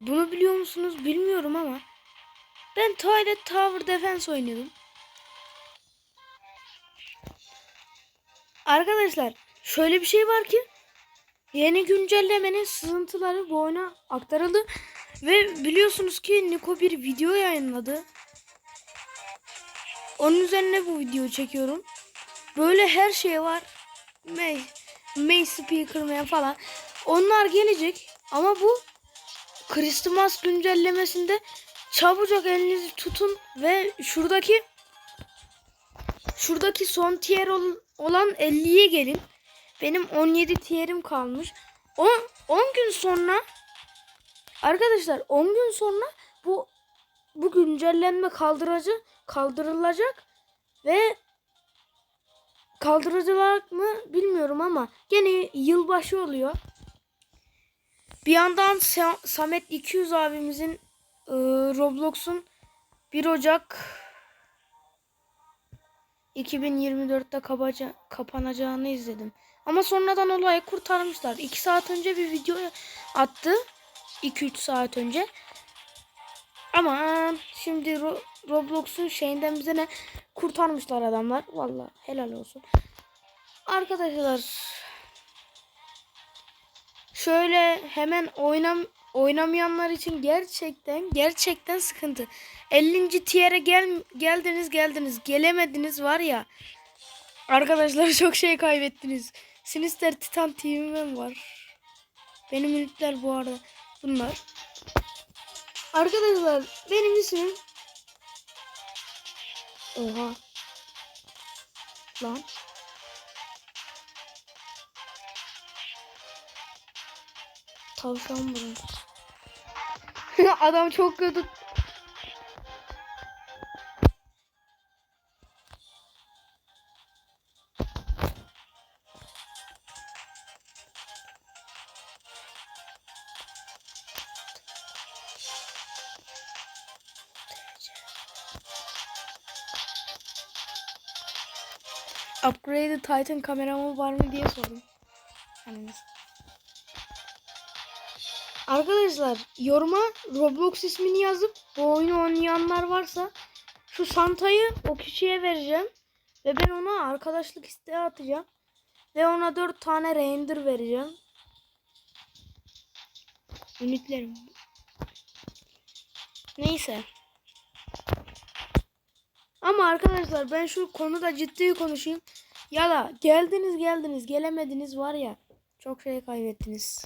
Bunu biliyor musunuz bilmiyorum ama ben Toilet Tower Defense oynuyordum. Arkadaşlar şöyle bir şey var ki yeni güncellemenin sızıntıları bu oyuna aktarıldı ve biliyorsunuz ki Niko bir video yayınladı. Onun üzerine bu videoyu çekiyorum. Böyle her şey var. May, May Speakerman falan. Onlar gelecek ama bu Christmas güncellemesinde çabucak elinizi tutun ve şuradaki şuradaki son tier ol- olan 50'ye gelin. Benim 17 tier'im kalmış. 10 10 gün sonra arkadaşlar 10 gün sonra bu bu güncellenme kaldırıcı kaldırılacak ve kaldırılacak mı bilmiyorum ama gene yılbaşı oluyor. Bir yandan Sa- Samet 200 abimizin e, Roblox'un 1 Ocak 2024'te kabaca, kapanacağını izledim. Ama sonradan olayı kurtarmışlar. 2 saat önce bir video attı. 2-3 saat önce. Ama şimdi Ro- Roblox'un şeyinden bize ne kurtarmışlar adamlar. Vallahi helal olsun. Arkadaşlar şöyle hemen oynam oynamayanlar için gerçekten gerçekten sıkıntı. 50. tier'e gel geldiniz geldiniz gelemediniz var ya. Arkadaşlar çok şey kaybettiniz. Sinister Titan TV'm var. Benim ünitler bu arada bunlar. Arkadaşlar benim ismim Oha. Lan. Tavşan burun. Adam çok kötü. Upgraded Titan kameramı var mı diye sordum. Hani? Arkadaşlar yoruma Roblox ismini yazıp bu oyunu oynayanlar varsa şu Santa'yı o kişiye vereceğim. Ve ben ona arkadaşlık isteği atacağım. Ve ona 4 tane render vereceğim. Ünitlerim. Neyse. Ama arkadaşlar ben şu konuda ciddi konuşayım. Ya da geldiniz geldiniz gelemediniz var ya çok şey kaybettiniz.